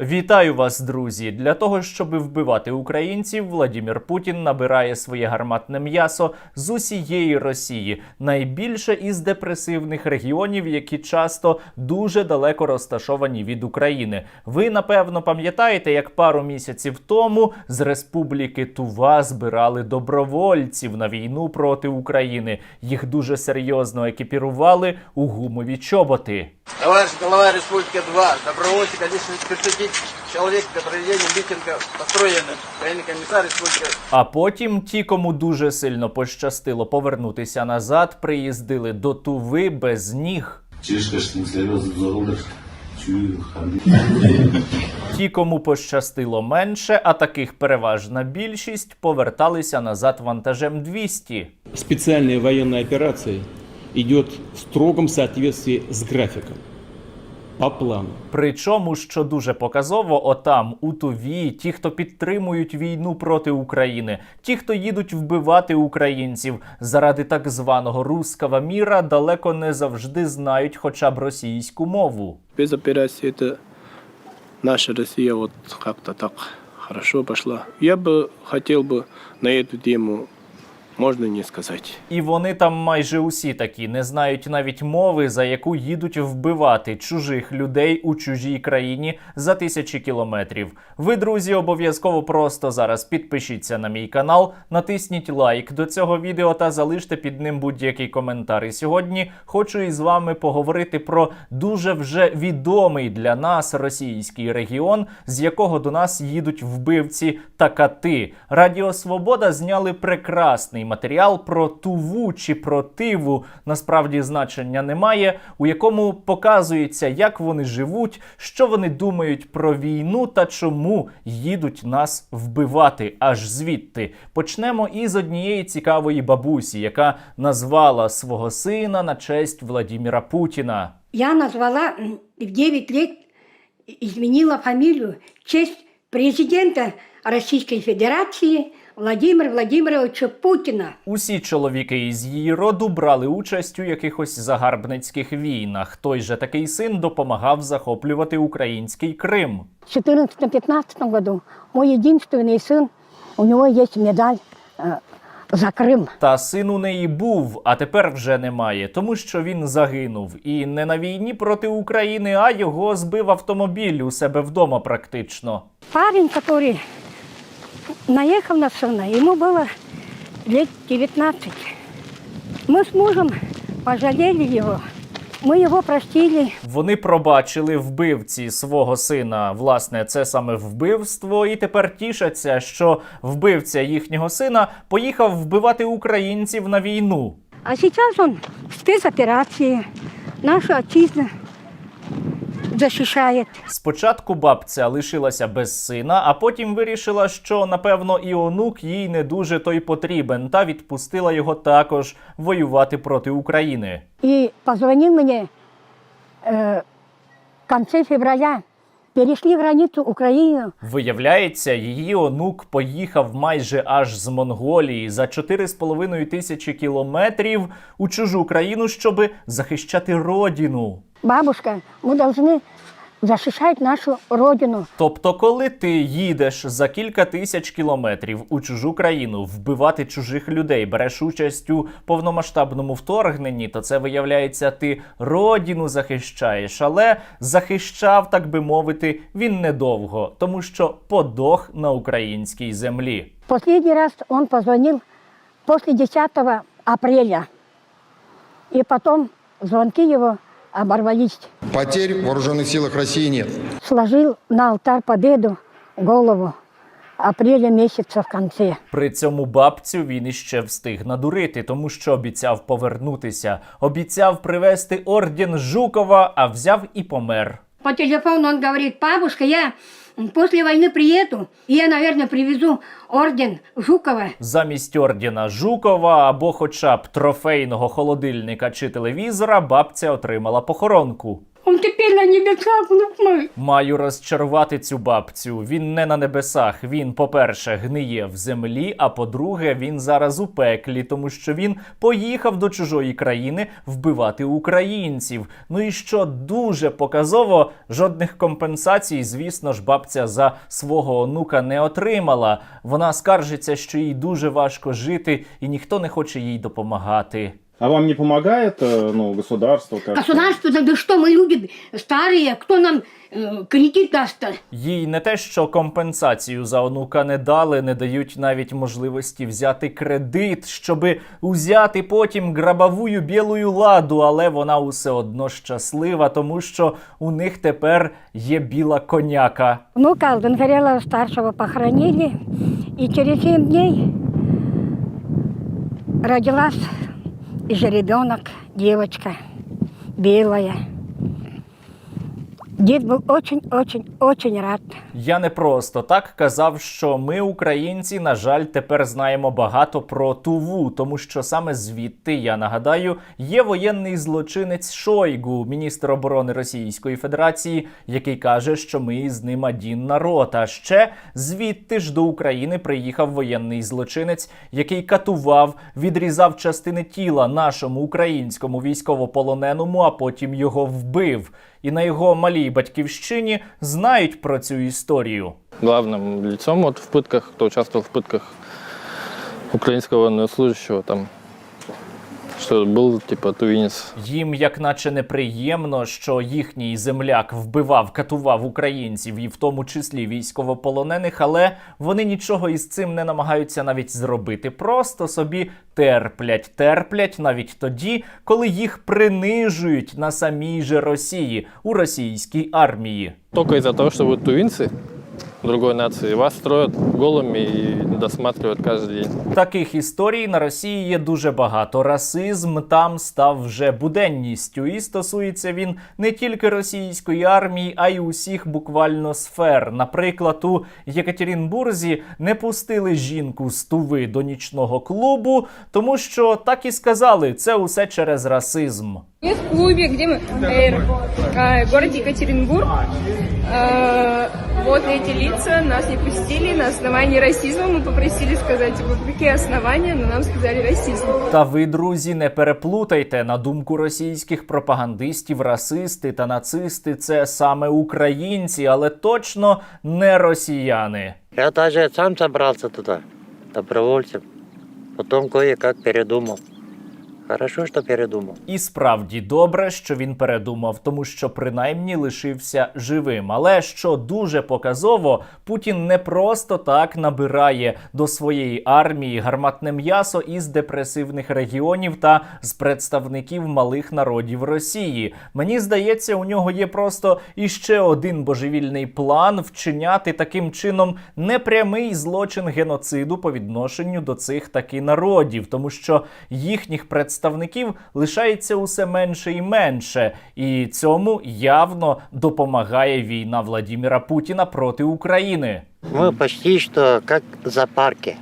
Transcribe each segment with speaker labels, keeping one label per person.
Speaker 1: Вітаю вас, друзі! Для того, щоб вбивати українців, Владімір Путін набирає своє гарматне м'ясо з усієї Росії, найбільше із депресивних регіонів, які часто дуже далеко розташовані від України. Ви напевно пам'ятаєте, як пару місяців тому з республіки Тува збирали добровольців на війну проти України. Їх дуже серйозно екіпірували у гумові чоботи.
Speaker 2: Товарищ глава Республики 2, добровольцы, конечно, 30 человек для проведения митинга построены. Военный комиссар Республики
Speaker 1: А потім ті, кому дуже сильно пощастило повернутися назад, приїздили до Туви без ніг.
Speaker 3: Чешка шлемслерез зорлер чую ханди.
Speaker 1: Ті, кому пощастило менше, а таких переважна більшість, поверталися назад вантажем 200.
Speaker 4: Специальная военная операция идет в строгом соответствии с графиком, по плану.
Speaker 1: Причому, що дуже показово, отам у Туві, ті, хто підтримують війну проти України, ті, хто їдуть вбивати українців заради так званого руского міра, далеко не завжди знають хоча б російську мову.
Speaker 5: без операции это наша Россия вот как-то так хорошо пошла. Я бы хотел бы на эту тему, можно не сказать.
Speaker 1: І вони там майже усі такі не знають навіть мови, за яку їдуть вбивати чужих людей у чужій країні за тисячі кілометрів. Ви, друзі, обов'язково просто зараз підпишіться на мій канал, натисніть лайк до цього відео та залиште під ним будь-який коментар. І сьогодні хочу із вами поговорити про дуже вже відомий для нас російський регіон, з якого до нас їдуть вбивці та кати. Радіо Свобода зняли прекрасний матеріал про Туву чи про Тиву. Насправді значення немає, у якому показується, як вони живуть, що вони думають про війну та чому їдуть нас вбивати аж звідти. Почнемо із однієї цікавої бабусі, яка назвала свого сина на честь Владіміра Путіна.
Speaker 6: Я назвала в 9 лет, изменила фамилию в честь президента Российской Федерации Владимира Владимировича Путина.
Speaker 1: Усі чоловіки із її роду брали участь у якихось загарбницьких війнах. Той же такий син допомагав захоплювати український Крим.
Speaker 6: В 2014-2015 году мой единственный сын, у него есть медаль э, за Крым.
Speaker 1: Та син у неї був, а тепер вже немає, тому що він загинув. І не на війні проти України, а його збив автомобіль у себе вдома практично.
Speaker 6: Парень, который наехал на сына, ему было лет 19. Мы с мужем пожалели его, мы его простили.
Speaker 1: Вони пробачили вбивці свого сина. Власне, це саме вбивство, і тепер тішаться, що вбивця їхнього сина поїхав вбивати українців на війну.
Speaker 6: А сейчас он в спецоперации, нашу защищает.
Speaker 1: Спочатку бабця лишилася без сина, а потім вирішила, що напевно і онук їй не дуже той потрібен, та відпустила його також воювати проти України.
Speaker 6: І позвонив мені е, в конце февраля Перешли границу Украины.
Speaker 1: Виявляється, її онук поїхав майже аж з Монголії за 4,5 тисячі кілометрів у чужу країну, щоби захищати родину.
Speaker 6: Бабушка, мы должны защищать нашу родину.
Speaker 1: Тобто, коли ти їдеш за кілька тисяч кілометрів у чужу країну вбивати чужих людей, береш участь у повномасштабному вторгненні, то це виявляється, ти родину захищаєш, але захищав, так би мовити, він недовго, тому що подох на українській землі.
Speaker 6: Последний раз он позвонил после 10 апреля. И потом звонки его оборвались.
Speaker 7: Потерь в вооруженных силах России нет.
Speaker 6: Сложил на алтарь победу голову апреля місяця в кінці.
Speaker 1: При цьому бабцю він іще встиг надурити, тому що обіцяв повернутися, обіцяв привезти орден Жукова, а взяв і помер.
Speaker 6: По телефону він говорить, бабушка, я после войны приеду, и я, наверное, привезу орден Жукова.
Speaker 1: Замість ордена Жукова або хоча б трофейного холодильника чи телевізора бабця отримала похоронку.
Speaker 6: Он теперь на небесах, внук.
Speaker 1: Маю розчарувати цю бабцю. Він не на небесах. Він, по-перше, гниє в землі. А по-друге, він зараз у пеклі, тому що він поїхав до чужої країни вбивати українців. Ну і що дуже показово, жодних компенсацій, звісно ж, бабця за свого онука не отримала. Вона скаржиться, що їй дуже важко жити, і ніхто не хоче їй допомагати.
Speaker 8: А вам не помогает э, ну, государство? Как
Speaker 6: Государство, да, да что мы люди старые, кто нам э, кредит даст-то?
Speaker 1: Їй не те, що компенсацію за онука не дали, не дають навіть можливості взяти кредит, щоби узяти потім грабовую білую ладу, але вона усе одно щаслива, тому що у них тепер є біла коняка.
Speaker 6: Внука Зангорела старшего похоронили, и через семь дней родилась же ребенок, девочка, белая. Дед был очень-очень-очень рад.
Speaker 1: Я не просто так казав, що ми, українці, на жаль, тепер знаємо багато про Туву, тому що саме звідти, я нагадаю, є воєнний злочинець Шойгу, міністр оборони Російської Федерації, який каже, що ми з ним один народ. А ще звідти ж до України приїхав воєнний злочинець, який катував, відрізав частини тіла нашому українському військовополоненому, а потім його вбив. І на його малій батьківщині знають про цю історію
Speaker 9: главным лицом вот в пытках, кто участвовал в пытках украинского военнослужащего, там, что был типа тувинец.
Speaker 1: Їм, як наче неприємно, що їхній земляк вбивав, катував українців, і в тому числі військовополонених, але вони нічого із цим не намагаються навіть зробити. Просто собі терплять, терплять навіть тоді, коли їх принижують на самій же Росії у російській армії.
Speaker 9: Только из-за того, что вы тувинцы другой нации, вас строят голыми и досматривают каждый день.
Speaker 1: Таких історій на Росії є дуже багато. Расизм там став вже буденністю, і стосується він не тільки російської армії, а й усіх буквально сфер. Наприклад, у Єкатерінбурзі не пустили жінку з Туви до нічного клубу, тому що так і сказали, це усе через расизм.
Speaker 10: Мы в клубе, где мы? Э, э, город Екатеринбург. Э, вот эти лица нас не пустили на основании расизма. Мы попросили сказать, типа, какие основания, но нам сказали расизм.
Speaker 1: Та ви, друзі, не переплутайте на думку російських пропагандистів, расисти та нацисти це саме українці, але точно не росіяни.
Speaker 11: Я даже сам собрался туда, добровольцем. Потом кое-как передумал. Хорошо, что передумал.
Speaker 1: І справді добре, що він передумав, тому що принаймні лишився живим. Але що дуже показово, Путін не просто так набирає до своєї армії гарматне м'ясо із депресивних регіонів та з представників малих народів Росії. Мені здається, у нього є просто іще один божевільний план вчиняти таким чином непрямий злочин геноциду по відношенню до цих таки народів, тому що їхніх представників лишається усе менше і менше, і цьому явно допомагає війна Владіміра Путіна проти України.
Speaker 11: Ми почти що як в зоопарке.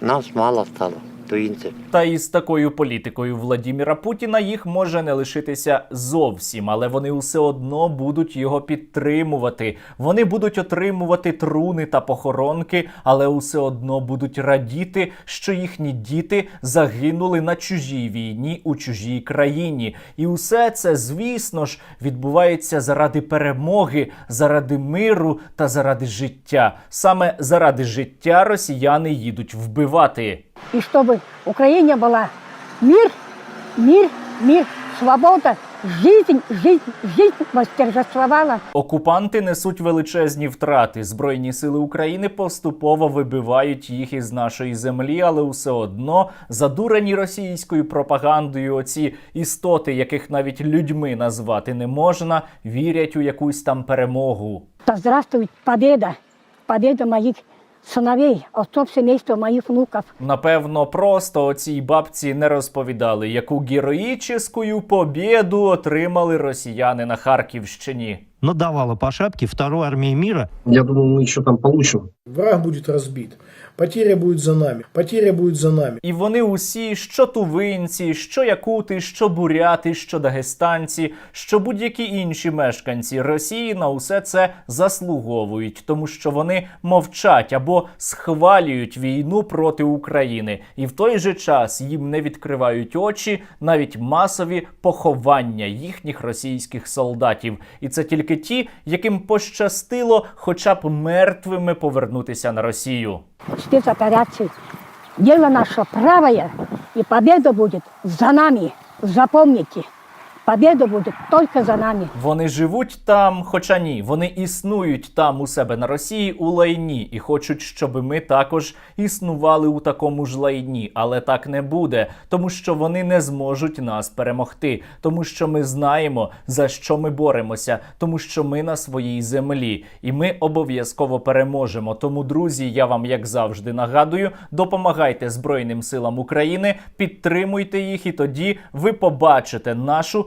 Speaker 11: Нас мало стало, туинцев.
Speaker 1: Та із такою політикою Владіміра Путіна їх може не лишитися зовсім, але вони все одно будуть його підтримувати. Вони будуть отримувати труни та похоронки, але усе одно будуть радіти, що їхні діти загинули на чужій війні у чужій країні. І усе це, звісно ж, відбувається заради перемоги, заради миру та заради життя. Саме заради життя росіяни їдуть вбивати.
Speaker 6: И чтобы в Украине была мир, мир, мир, свобода, жизнь, жизнь, жизнь восторжествовала.
Speaker 1: Окупанти несуть величезні втрати. Збройні сили України поступово вибивають їх із нашої землі, але все одно задурені російською пропагандою. Оці істоти, яких навіть людьми назвати не можна, вірять у якусь там перемогу.
Speaker 6: Да здравствует победа, победа моих сыновей, отцов семейства моих внуков.
Speaker 1: Напевно, просто оцій бабці не розповідали, яку героїческую побіду отримали росіяни на Харківщині.
Speaker 12: надавала по шапці второй армії міра.
Speaker 3: Я думаю, ми ще там получимо.
Speaker 13: Враг буде разбит.
Speaker 12: Потеря будет за нами. Потеря будет за нами.
Speaker 1: І вони усі, що тувинці, що якути, що буряти, що дагестанці, що будь-які інші мешканці Росії на усе це заслуговують, тому що вони мовчать або схвалюють війну проти України, і в той же час їм не відкривають очі навіть масові поховання їхніх російських солдатів. І це тільки ті, яким пощастило, хоча б мертвими повернутися на Росію.
Speaker 6: Спецоперации. Дело наше правое, и победа будет за нами. Запомните, победа будет только за нами.
Speaker 1: Вони живуть там, хоча ні, вони існують там у себе на Росії у лайні і хочуть, щоб ми також існували у такому ж лайні, але так не буде, тому що вони не зможуть нас перемогти, тому що ми знаємо за що ми боремося, тому що ми на своїй землі, і ми обов'язково переможемо. Тому, друзі, я вам як завжди нагадую, допомагайте Збройним силам України, підтримуйте їх, і тоді ви побачите нашу